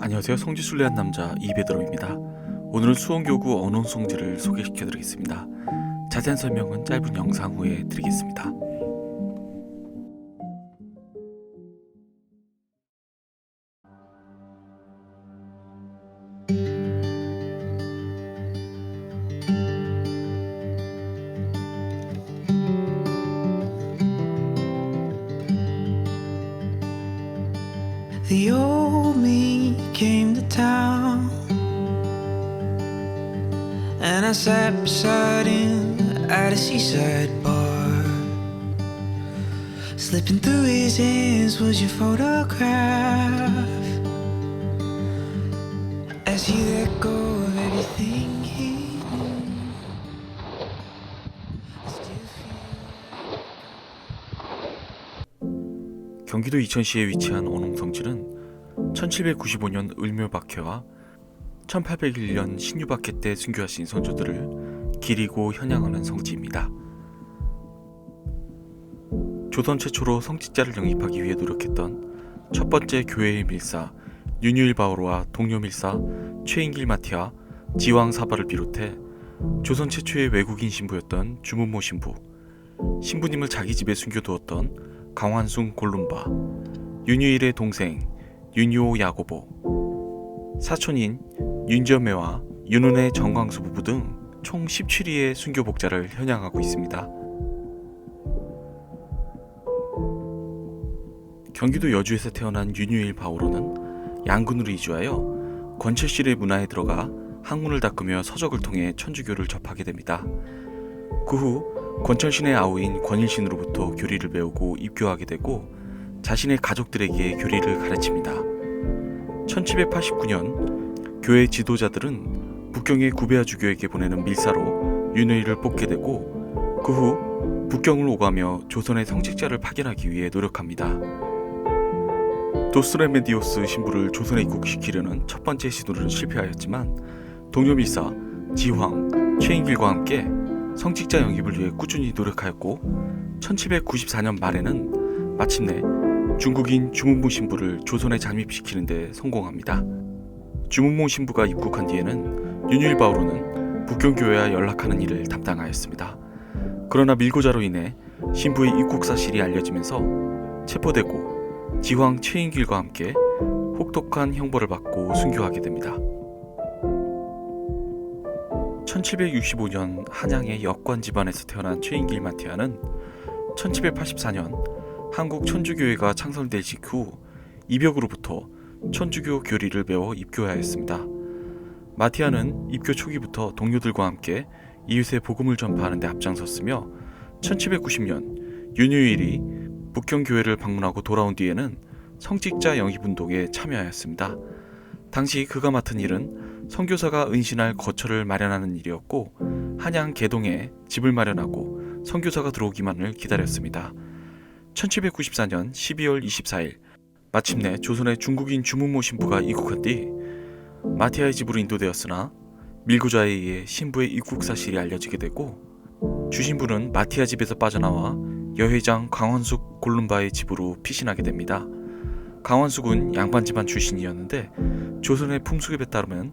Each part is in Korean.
안녕하세요. 성지 순례한 남자 이베드로입니다. 오늘은 수원교구 언론송지를 소개시켜 드리겠습니다. 자세한 설명은 짧은 영상 후에 드리겠습니다. The old me came to town, and I sat beside him at a seaside bar. Slipping through his hands was your photograph. As he let go of everything 경기도 이천시에 위치한 언홍성지는 1795년 을묘박해와 1801년 신유박해 때 순교하신 선조들을 기리고 현양하는 성지입니다. 조선 최초로 성직자를 영입하기 위해 노력했던 첫 번째 교회의 밀사 윤유일 바오로와 동료 밀사 최인길 마티아 지왕 사바를 비롯해 조선 최초의 외국인 신부였던 주문모 신부, 신부님을 자기 집에 숨겨두었던 강환숭 골룸바, 윤유일의 동생 윤유오 야고보, 사촌인 윤저매와 윤은의 정광수 부부 등 총 17위의 순교복자를 현양하고 있습니다. 경기도 여주에서 태어난 윤유일 바오로는 양군으로 이주하여 권철실의 문화에 들어가 학문을 닦으며 서적을 통해 천주교를 접하게 됩니다. 그 후 권철신의 아우인 권일신으로부터 교리를 배우고 입교하게 되고 자신의 가족들에게 교리를 가르칩니다. 1789년 교회 지도자들은 북경의 구베아 주교에게 보내는 밀사로 윤회일을 뽑게 되고 그 후 북경을 오가며 조선의 성직자를 파견하기 위해 노력합니다. 도스레메디오스 신부를 조선에 입국시키려는 첫 번째 시도는 실패하였지만 동료 밀사 지황 최인길과 함께 성직자 영입을 위해 꾸준히 노력하였고 1794년 말에는 마침내 중국인 주문모 신부를 조선에 잠입시키는 데 성공합니다. 주문모 신부가 입국한 뒤에는 윤율바오로는 북경교회와 연락하는 일을 담당하였습니다. 그러나 밀고자로 인해 신부의 입국 사실이 알려지면서 체포되고 지황 최인길과 함께 혹독한 형벌을 받고 순교하게 됩니다. 1765년 한양의 역관 집안에서 태어난 최인길 마티아는 1784년 한국 천주교회가 창설될 직후 이벽으로부터 천주교 교리를 배워 입교하였습니다. 마티아는 입교 초기부터 동료들과 함께 이웃의 복음을 전파하는 데 앞장섰으며 1790년 윤유일이 북경교회를 방문하고 돌아온 뒤에는 성직자 영입운동에 참여하였습니다. 당시 그가 맡은 일은 선교사가 은신할 거처를 마련하는 일이었고 한양 개동에 집을 마련하고 선교사가 들어오기만을 기다렸습니다. 1794년 12월 24일 마침내 조선의 중국인 주문모 신부가 입국한 뒤 마티아의 집으로 인도되었으나 밀고자에 의해 신부의 입국 사실이 알려지게 되고 주신부는 마티아 집에서 빠져나와 여회장 강원숙 골룸바의 집으로 피신하게 됩니다. 강원숙은 양반 집안 출신이었는데 조선의 풍습에 따르면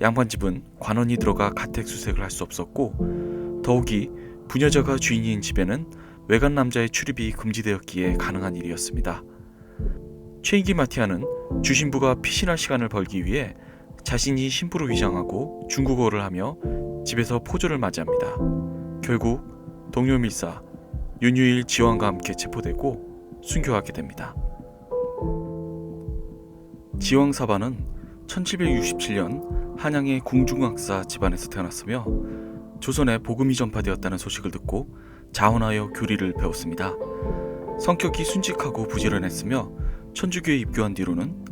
양반집은 관원이 들어가 가택 수색을 할 수 없었고 더욱이 부녀자가 주인인 집에는 외간 남자의 출입이 금지되었기에 가능한 일이었습니다. 최인기 마티아는 주신부가 피신할 시간을 벌기 위해 자신이 신부로 위장하고 중국어를 하며 집에서 포조를 맞이합니다. 결국 동료 밀사 윤유일 지왕과 함께 체포되고 순교하게 됩니다. 지왕 사바는 1767년 한양의 궁중학사 집안에서 태어났으며 조선에 복음이 전파되었다는 소식을 듣고 자원하여 교리를 배웠습니다. 성격이 순직하고 부지런했으며 천주교에 입교한 뒤로는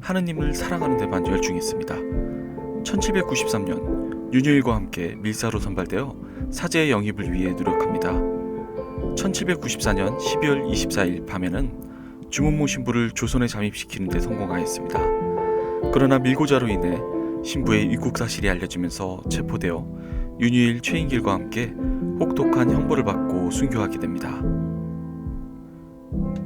하느님을 사랑하는 데만 열중했습니다. 1793년 윤유일과 함께 밀사로 선발되어 사제의 영입을 위해 노력합니다. 1794년 12월 24일 밤에는 주문모 신부를 조선에 잠입시키는 데 성공하였습니다. 그러나 밀고자로 인해 신부의 입국 사실이 알려지면서 체포되어 윤유일 최인길과 함께 혹독한 형벌을 받고 순교하게 됩니다.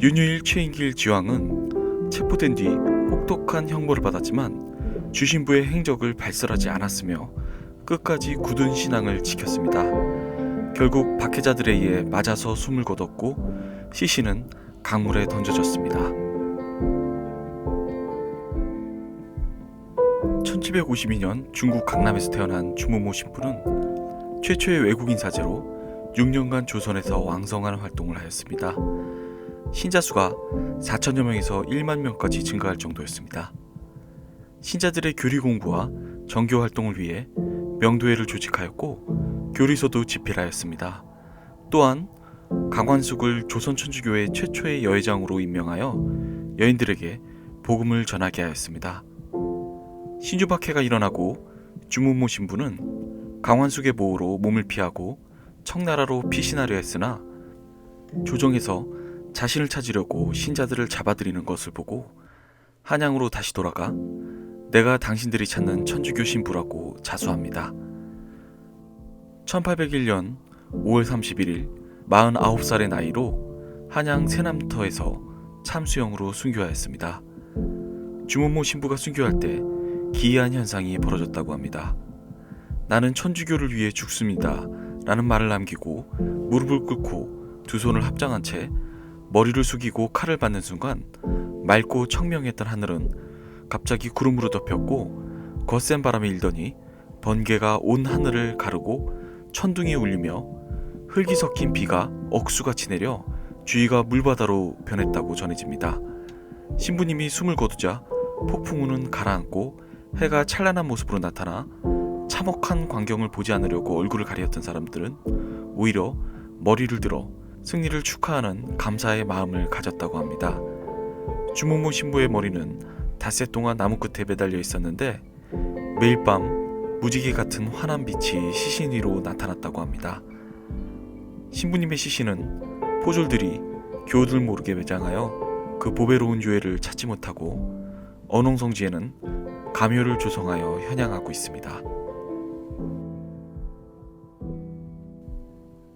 윤유일 최인길 지왕은 체포된 뒤 혹독한 형벌을 받았지만 주신부의 행적을 발설하지 않았으며 끝까지 굳은 신앙을 지켰습니다. 결국 박해자들에 의해 맞아서 숨을 거뒀고 시신은 강물에 던져졌습니다. 1752년 중국 강남에서 태어난 주무모 신부는 최초의 외국인 사제로 6년간 조선에서 왕성한 활동을 하였습니다. 신자 수가 4천여 명에서 1만 명까지 증가할 정도였습니다. 신자들의 교리 공부와 정교 활동을 위해 명도회를 조직하였고 교리서도 집필하였습니다. 또한 강완숙을 조선천주교회 최초의 여회장으로 임명하여 여인들에게 복음을 전하게 하였습니다. 신주박해가 일어나고 주무모 신부는 강완숙의 보호로 몸을 피하고 청나라로 피신하려 했으나 조정에서 자신을 찾으려고 신자들을 잡아들이는 것을 보고 한양으로 다시 돌아가 내가 당신들이 찾는 천주교 신부라고 자수합니다. 1801년 5월 31일 49살의 나이로 한양 세남터에서 참수형으로 순교하였습니다. 주무모 신부가 순교할 때 기이한 현상이 벌어졌다고 합니다. 나는 천주교를 위해 죽습니다. 라는 말을 남기고 무릎을 꿇고 두 손을 합장한 채 머리를 숙이고 칼을 받는 순간 맑고 청명했던 하늘은 갑자기 구름으로 덮였고 거센 바람이 일더니 번개가 온 하늘을 가르고 천둥이 울리며 흙이 섞인 비가 억수같이 내려 주위가 물바다로 변했다고 전해집니다. 신부님이 숨을 거두자 폭풍우는 가라앉고 해가 찬란한 모습으로 나타나 참혹한 광경을 보지 않으려고 얼굴을 가리었던 사람들은 오히려 머리를 들어 승리를 축하하는 감사의 마음을 가졌다고 합니다. 주무모 신부의 머리는 닷새 동안 나무 끝에 매달려 있었는데 매일 밤 무지개 같은 환한 빛이 시신 위로 나타났다고 합니다. 신부님의 시신은 포졸들이 교들 모르게 매장하여 그 보배로운 유해를 찾지 못하고 언홍성지에는 가묘를 조성하여 현양하고 있습니다.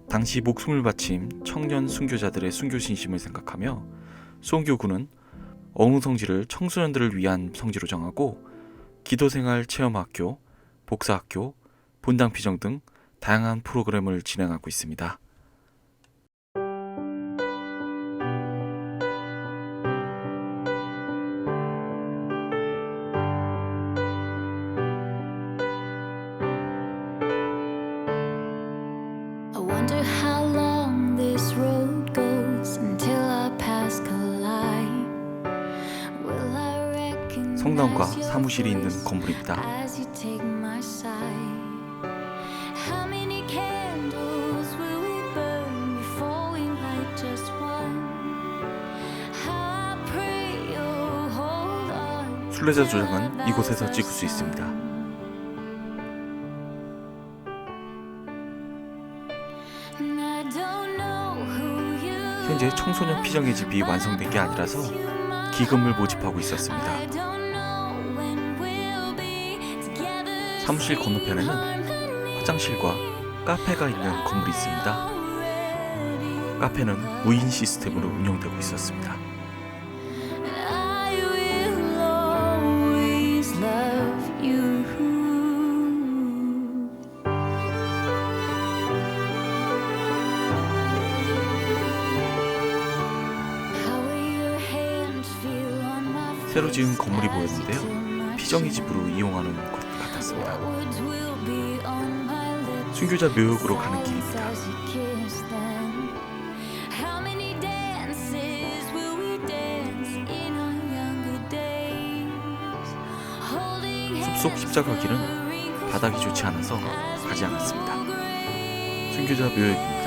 당시 목숨을 바친 청년 순교자들의 순교 신심을 생각하며 수원교구는 어흥성지를 청소년들을 위한 성지로 정하고 기도생활 체험학교, 복사학교, 본당 피정 등 다양한 프로그램을 진행하고 있습니다. 사무실이 있는 건물입니다. 순례자 조장은 이곳에서 찍을 수 있습니다. 현재 청소년 피정의 집이 완성된 게 아니라서 기금을 모집하고 있었습니다. 사무실 건너편에는 화장실과 카페가 있는 건물이 있습니다. 카페는 무인 시스템으로 운영되고 있었습니다. 새로 지은 건물이 보였는데요. 피정의 집으로 이용하는 순교자 묘역으로 가는 길입니다. as you kiss them. How many dances will we dance in our younger days? Holding 숲속 hands 십자가 길은 바닥이 좋지 않아서 가지 않았습니다. 순교자 묘역입니다.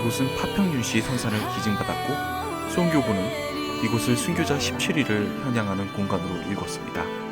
이곳은 파평윤씨 선산을 기증받았고 수원교구는 이곳을 순교자 17일을 현양하는 공간으로 일궜습니다.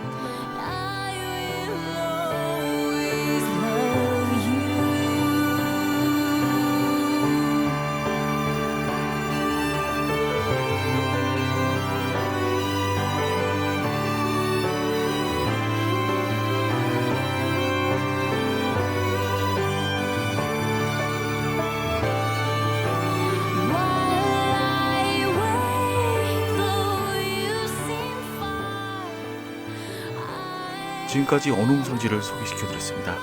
지금까지 언웅 성지를 소개시켜드렸습니다.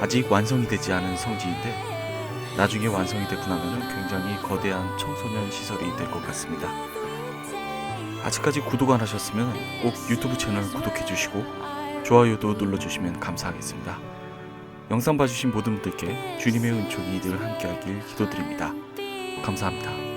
아직 완성이 되지 않은 성지인데 나중에 완성이 되고 나면 굉장히 거대한 청소년 시설이 될 것 같습니다. 아직까지 구독 안 하셨으면 꼭 유튜브 채널 구독해 주시고 좋아요도 눌러주시면 감사하겠습니다. 영상 봐주신 모든 분들께 주님의 은총이 늘 함께하길 기도드립니다. 감사합니다.